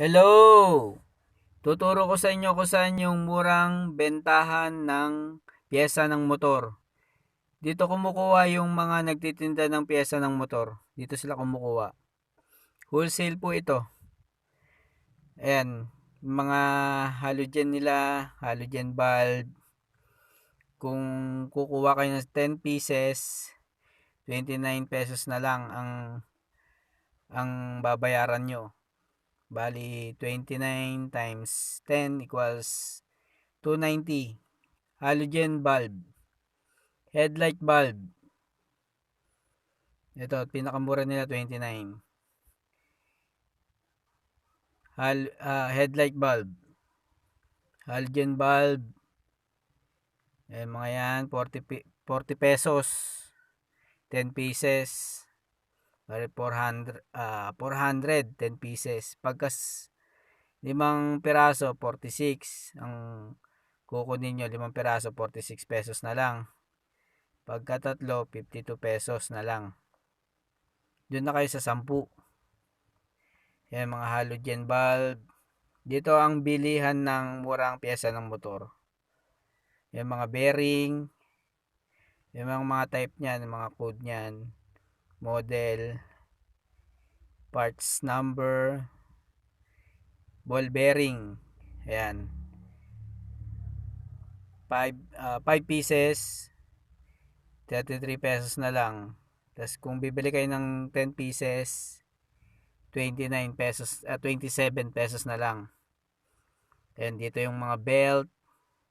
Hello! Tuturo ko sa inyo kung saan yung murang bentahan ng pyesa ng motor. Dito kumukuha yung mga nagtitinda ng pyesa ng motor. Dito sila kumukuha. Wholesale po ito. Ayan, mga halogen nila, halogen bulb. Kung kukuha kayo ng 10 pieces, 29 pesos na lang ang ang babayaran nyo. Bali, 29 times 10 equals 290. Halogen bulb. Headlight bulb. Ito, pinakamura nila 29. Hal, uh, headlight bulb. Halogen bulb. Eh, mga yan, 40, 40 pesos. 10 pieces. Bali 400, uh, 400, 10 pieces. Pagkas limang piraso, 46. Ang kukunin nyo, limang piraso, 46 pesos na lang. Pagka tatlo, 52 pesos na lang. Doon na kayo sa 10. Yan, mga halogen bulb. Dito ang bilihan ng murang pyesa ng motor. Yan, mga bearing. Yung mga, mga type niyan, mga code niyan model, parts number, ball bearing. Ayan. 5 uh, 5 pieces 33 pesos na lang. Tapos kung bibili kayo ng 10 pieces 29 pesos uh, 27 pesos na lang. And dito yung mga belt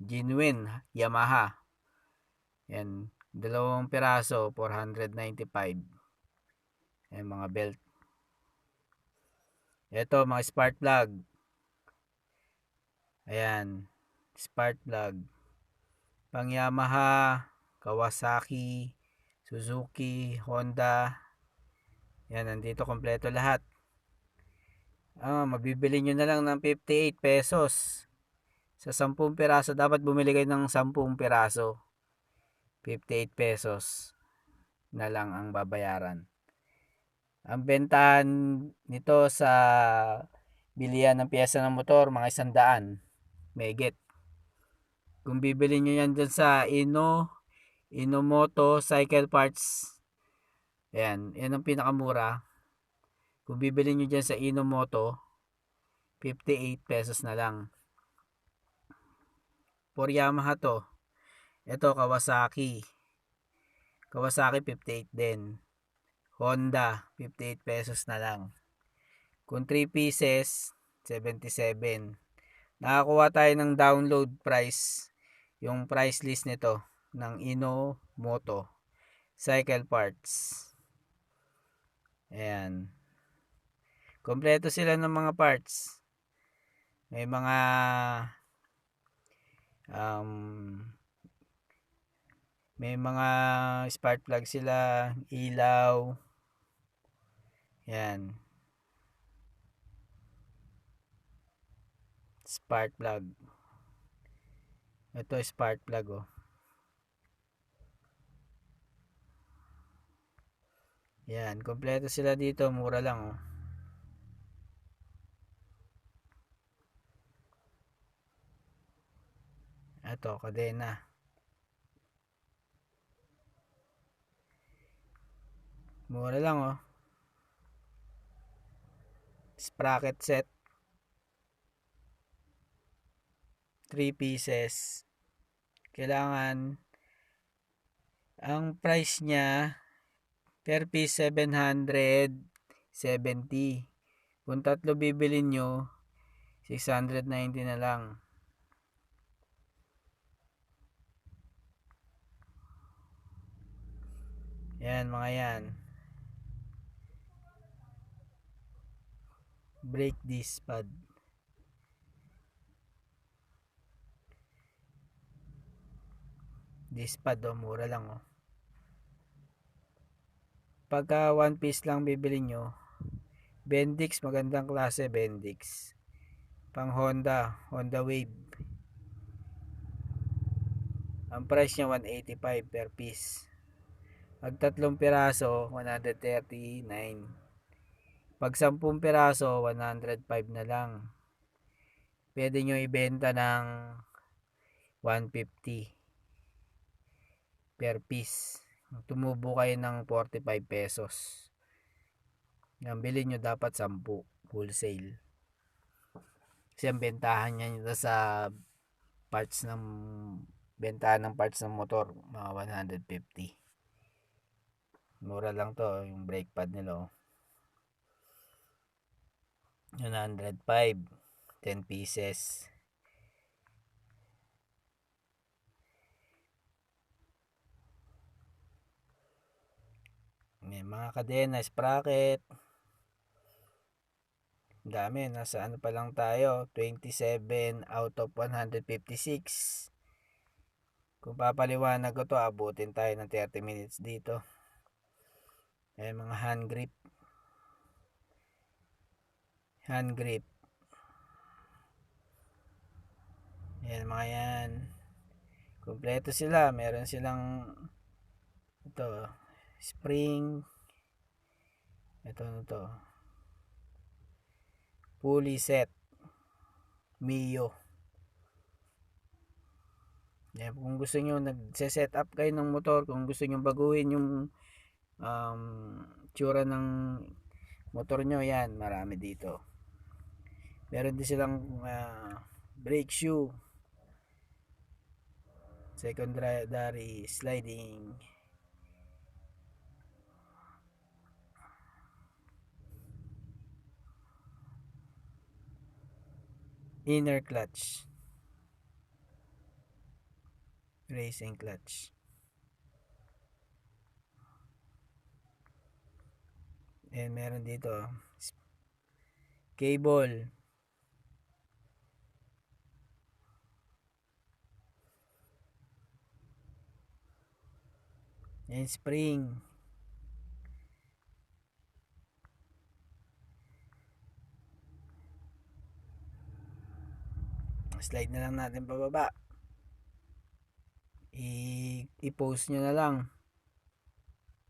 genuine Yamaha. Yan, dalawang piraso 495. Ayan, mga belt. Ito, mga spark plug. Ayan, spark plug. Pang Yamaha, Kawasaki, Suzuki, Honda. Yan, nandito kompleto lahat. Ah, mabibili nyo na lang ng 58 pesos. Sa 10 piraso, dapat bumili kayo ng 10 piraso. 58 pesos na lang ang babayaran. Ang bentahan nito sa bilihan ng piyesa ng motor, mga isandaan. Megit. Kung bibili nyo yan dyan sa Ino, Inomoto Cycle Parts, yan, yan ang pinakamura. Kung bibili nyo dyan sa Inomoto, 58 pesos na lang. For Yamaha to. Ito, Kawasaki. Kawasaki, 58 din. Honda, 58 pesos na lang. Kung 3 pieces, 77. Nakakuha tayo ng download price, yung price list nito ng Ino Moto Cycle Parts. Ayan. Kompleto sila ng mga parts. May mga um, may mga spark plug sila, ilaw, yan. Spark plug. Ito spark plug oh. Yan, kompleto sila dito, mura lang oh. Ito, kadena. Mura lang oh sprocket set. 3 pieces. Kailangan ang price niya per piece 770 kung tatlo bibili nyo 690 na lang. Yan mga yan brake disc pad. Disc pad oh, mura lang oh. Pagka one piece lang bibili nyo Bendix magandang klase Bendix. Pang Honda Honda Wave. Ang price niya 185 per piece. Pag tatlong piraso 139 Pag 10 piraso, 105 na lang. Pwede nyo ibenta ng 150 per piece. Tumubo kayo ng 45 pesos. Ang bilhin nyo dapat 10 wholesale. Kasi ang bentahan niya sa parts ng bentahan ng parts ng motor mga 150 mura lang to yung brake pad nila oh. 105 10 pieces. May mga kadena sprocket. Dami nasa ano pa lang tayo 27 out of 156 kung papaliwanag ko to abutin tayo ng 30 minutes dito. Ayan mga hand grip. Hand grip. Ayan mga yan. Kompleto sila. Meron silang ito spring. Ito ano to. Pulley set. Mio. Yan, kung gusto niyo nagse-set up kayo ng motor, kung gusto niyo baguhin yung um, tsura ng motor nyo yan marami dito meron din silang uh, brake shoe. Secondary sliding. Inner clutch. Racing clutch. And meron dito cable and spring. Slide na lang natin pababa. I-post nyo na lang.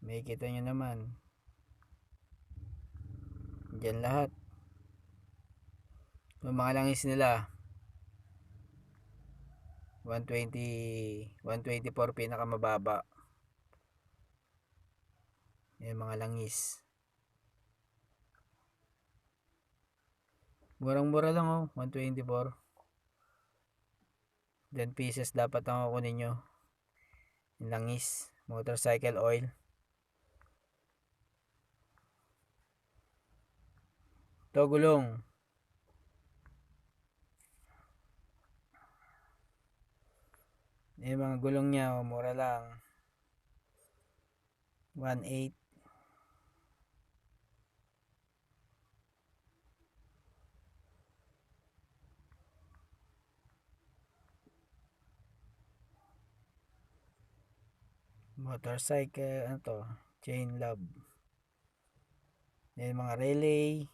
May kita nyo naman. Diyan lahat. Yung mga langis nila 120 124 pinakamababa. Yung mga langis. Murang-mura lang oh, 124. 10 pieces dapat ang kukunin nyo. Yung langis, motorcycle oil. Ito gulong. Yung mga gulong niya, oh, mura lang. 1.8. motorcycle ano to chain love yung mga relay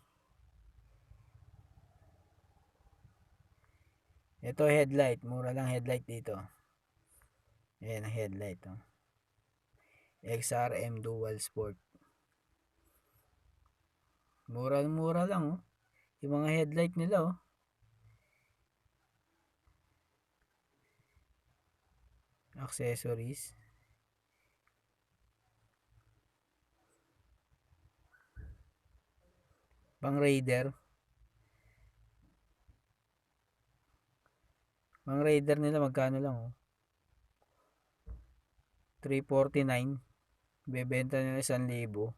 Ito headlight. Mura lang headlight dito. Ayan ang headlight. Oh. XRM Dual Sport. Mura-mura lang. Oh. Yung mga headlight nila. Oh. Accessories. Pang Raider. Mga Raider nila magkano lang oh. 349 bebenta nila 1,000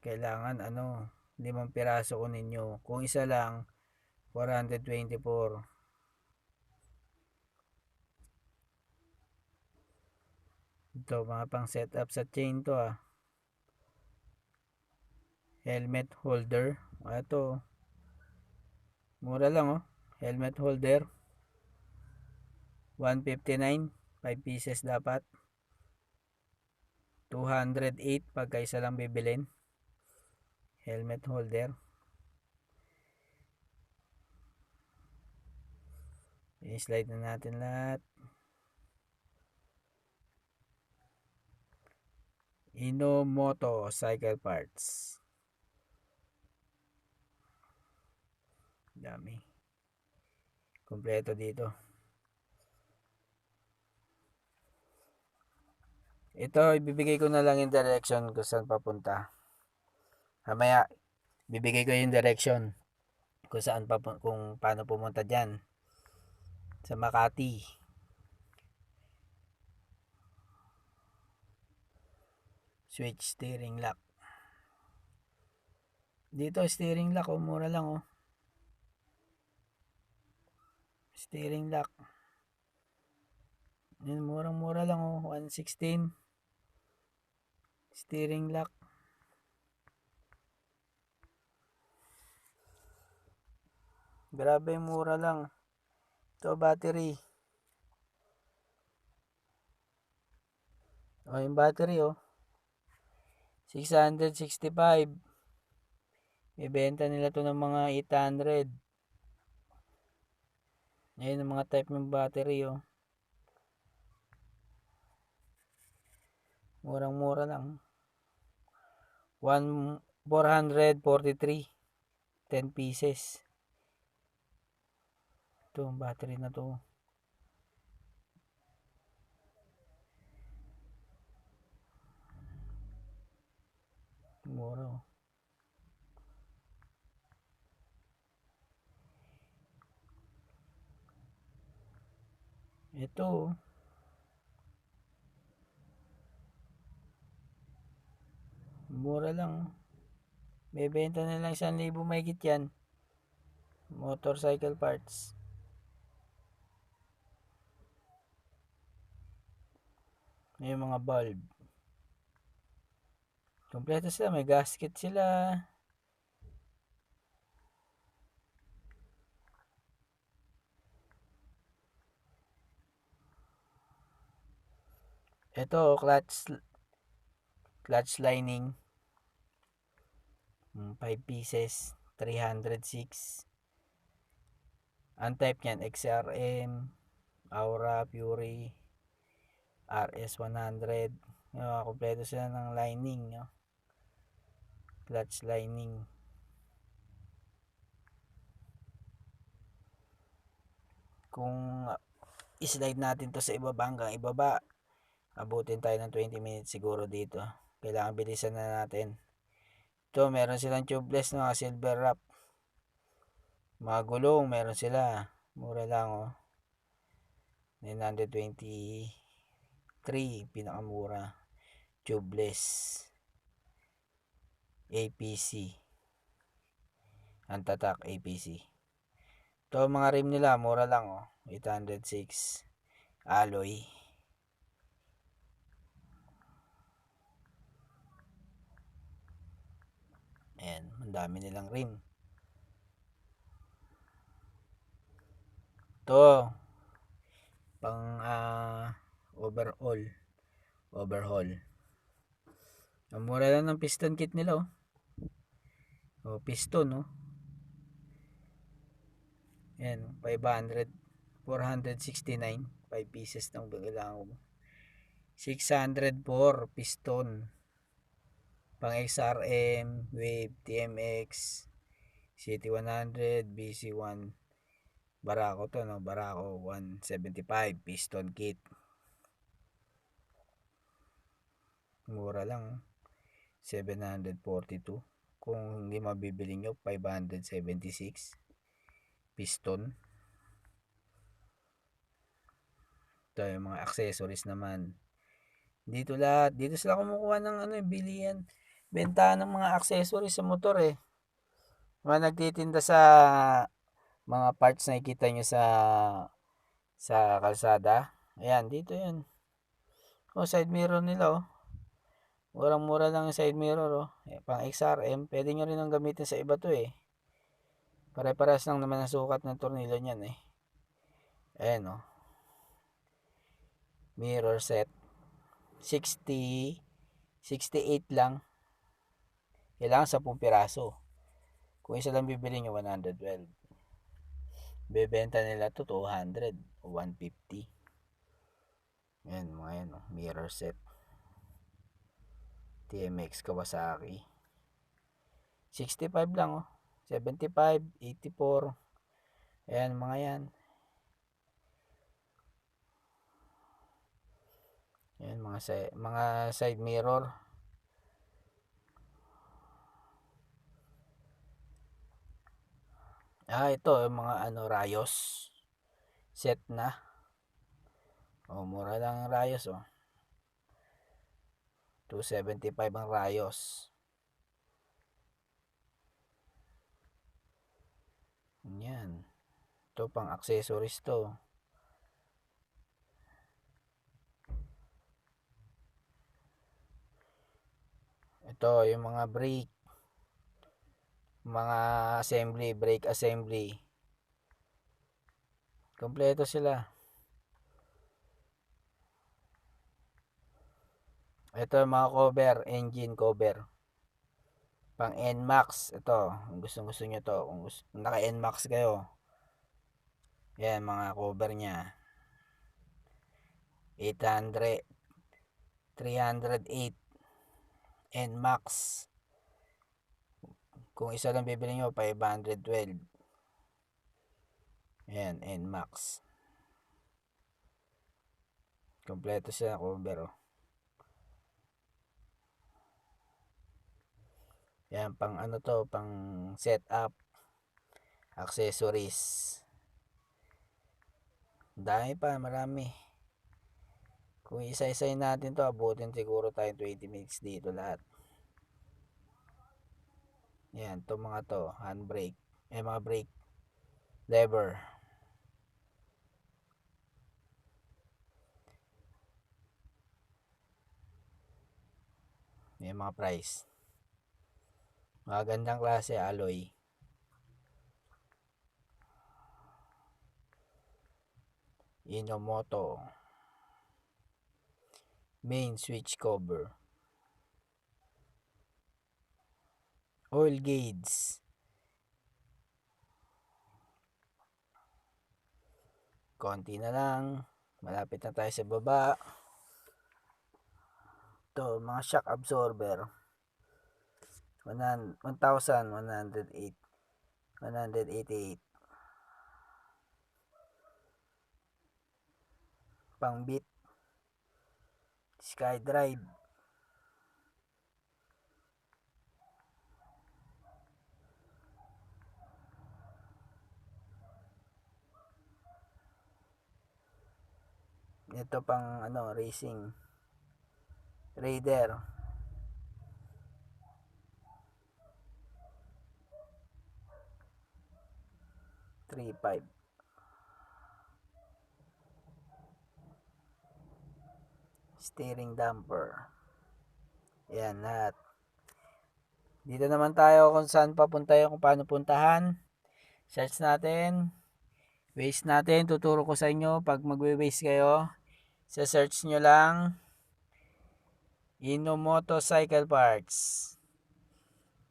kailangan ano limang piraso ko ninyo kung isa lang 424 ito mga pang setup sa chain to ah helmet holder. Ito mura lang oh. Helmet holder. 159 5 pieces dapat. 208 pagka isa lang bibilin. Helmet holder. I-slide na natin lahat. Inomoto cycle parts Dami. Kompleto dito. Ito, ibibigay ko na lang yung direction kung saan papunta. Mamaya, bibigay ko yung direction kung saan pa kung paano pumunta diyan sa Makati. Switch steering lock. Dito steering lock oh, mura lang oh. Steering lock. Yan, murang-mura lang oh, 116. Steering lock. Grabe, mura lang. Ito, battery. O, yung battery, oh. 665. Ibenta nila to ng mga 800. Ayan ang mga type ng battery, oh. Murang-mura lang. 1 443 10 pieces. Ito, ang battery na to. Mura, oh. Ito. Mura lang. Bebenta na lang 1,000 mahigit yan. Motorcycle parts. May mga bulb. Kompleto sila. May gasket sila. Ito, clutch clutch lining. 5 pieces. 306. Ang type niyan, XRM, Aura, Fury, RS100. Uh, kompleto sila ng lining. No? Clutch lining. Kung i-slide natin to sa ibaba hanggang ibaba, abutin tayo ng 20 minutes siguro dito. Kailangan bilisan na natin. Ito, meron silang tubeless na silver wrap. Mga gulong, meron sila. Mura lang, oh. 923, pinakamura. Tubeless. APC. Antatak APC. Ito, mga rim nila, mura lang, oh. 806. Alloy. Ayan, ang dami nilang rim. Ito, pang uh, overall. Overhaul. Ang mura lang ng piston kit nila, oh. O, piston, oh. Ayan, 500. 469. 5 pieces ng kailangan ko. 604 piston pang XRM, Wave, TMX, CT100, BC1, Barako to, no? Barako 175, piston kit. Mura lang, 742. Kung hindi mabibili nyo, 576. Piston. Ito yung mga accessories naman. Dito lahat, dito sila kumukuha ng ano, bilihan benta ng mga accessories sa motor eh. Mga nagtitinda sa mga parts na ikita nyo sa sa kalsada. Ayan, dito yan. O, oh, side mirror nila oh. Murang-mura lang yung side mirror oh. Eh, pang XRM, pwede nyo rin ang gamitin sa iba to eh. Pare-paras lang naman ang sukat ng tornilyo niyan eh. Ayan oh. Mirror set. 60 68 lang kailangan 10 piraso. Kung isa lang bibili nyo, 112. Bebenta nila to 200 o 150. Yan, mga yan, oh, mirror set. TMX Kawasaki. 65 lang, oh. 75, 84, Ayan mga yan. Ayan mga, si- mga side mirror. Ah, ito yung mga ano rayos. Set na. Oh, mura lang ang rayos oh. 275 ang rayos. Yan. Ito pang accessories to. Ito yung mga brake. Mga assembly, brake assembly. Kompleto sila. Ito mga cover, engine cover. Pang NMAX. Ito, kung gusto gusto nyo to. Kung gusto, naka NMAX kayo. Yan, mga cover niya. 800, 308 NMAX. Kung isa lang bibili nyo, 512. Yan, NMAX. Kompleto siya cover, oh. Yan, pang ano to, pang setup, accessories. Dami pa, marami. Kung isa-isayin natin to, abutin siguro tayo 20 minutes dito lahat. Yan, to mga to, handbrake. Eh, mga brake lever. Yan mga price. Magandang klase alloy. Inomoto. Main switch cover. Oil gauge. Konti na lang. Malapit na tayo sa baba. Ito, mga shock absorber. 1,108 188 pang bit sky drive ito pang ano racing. Raider. three five. Steering damper. Yan lahat. Dito naman tayo kung saan papunta yung kung paano puntahan. Search natin. Waste natin. Tuturo ko sa inyo pag magwe-waste kayo sa search nyo lang. Inomoto Cycle Parts.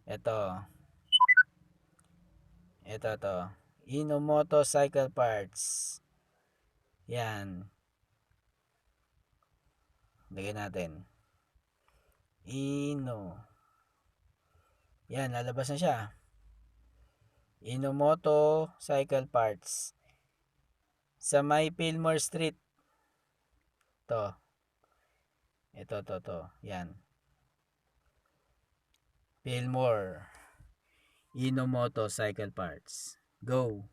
Ito. Ito to Inomoto Cycle Parts. Yan. Lagyan natin. Ino. Yan lalabas na siya. Inomoto Cycle Parts. Sa may Fillmore Street to ito to to yan. Fillmore. Inomoto Cycle Parts. Go.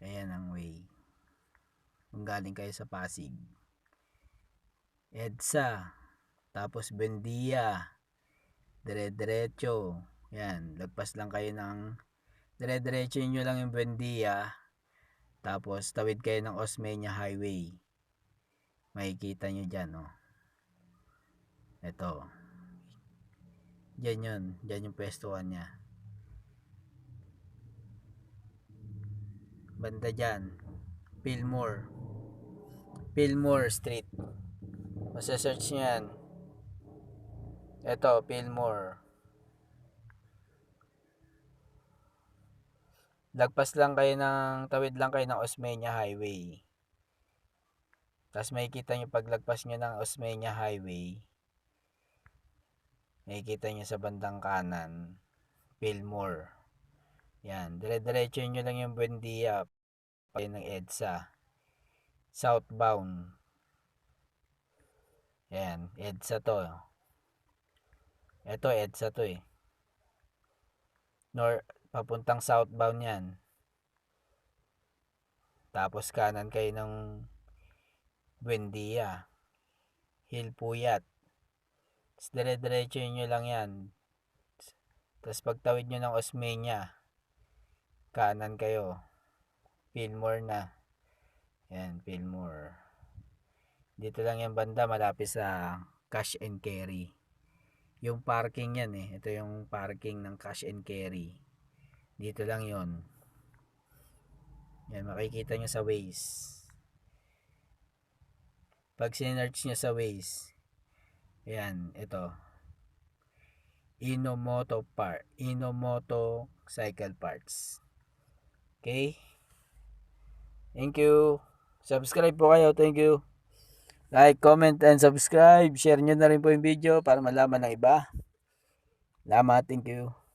Ayan ang way. Kung galing kayo sa Pasig. EDSA. Tapos Bendia dire-diretso. Yan lagpas lang kayo ng dire-diretso nyo lang yung Bendia tapos tawid kayo ng Osmeña Highway. Makikita nyo dyan oh. ito. Dyan yun dyan yung pwestuhan nya banda dyan Fillmore. Fillmore Street. Masasearch nyo yan ito Fillmore lagpas lang kayo ng tawid lang kayo ng Osmeña Highway Tapos makikita nyo paglagpas nyo ng Osmeña Highway. Makikita nyo sa bandang kanan. Fillmore. Yan. Dire-diretso nyo lang yung Buendia. Pag ng EDSA. Southbound. Yan. EDSA to. Ito EDSA to eh. Nor papuntang southbound yan. Tapos kanan kayo ng Buendia. Hilpuyat. Tapos dire-diretso nyo lang yan. Tapos pagtawid nyo ng Osmeña, kanan kayo. Fillmore na. Yan, Fillmore. Dito lang yung banda, malapit sa cash and carry. Yung parking yan eh. Ito yung parking ng cash and carry. Dito lang yon Yan, makikita nyo sa Waze. Pag sinerch nyo sa Waze, yan, ito. Inomoto Part. Inomoto Cycle Parts. Okay? Thank you. Subscribe po kayo. Thank you. Like, comment, and subscribe. Share nyo na rin po yung video para malaman ng iba. Salamat. Thank you.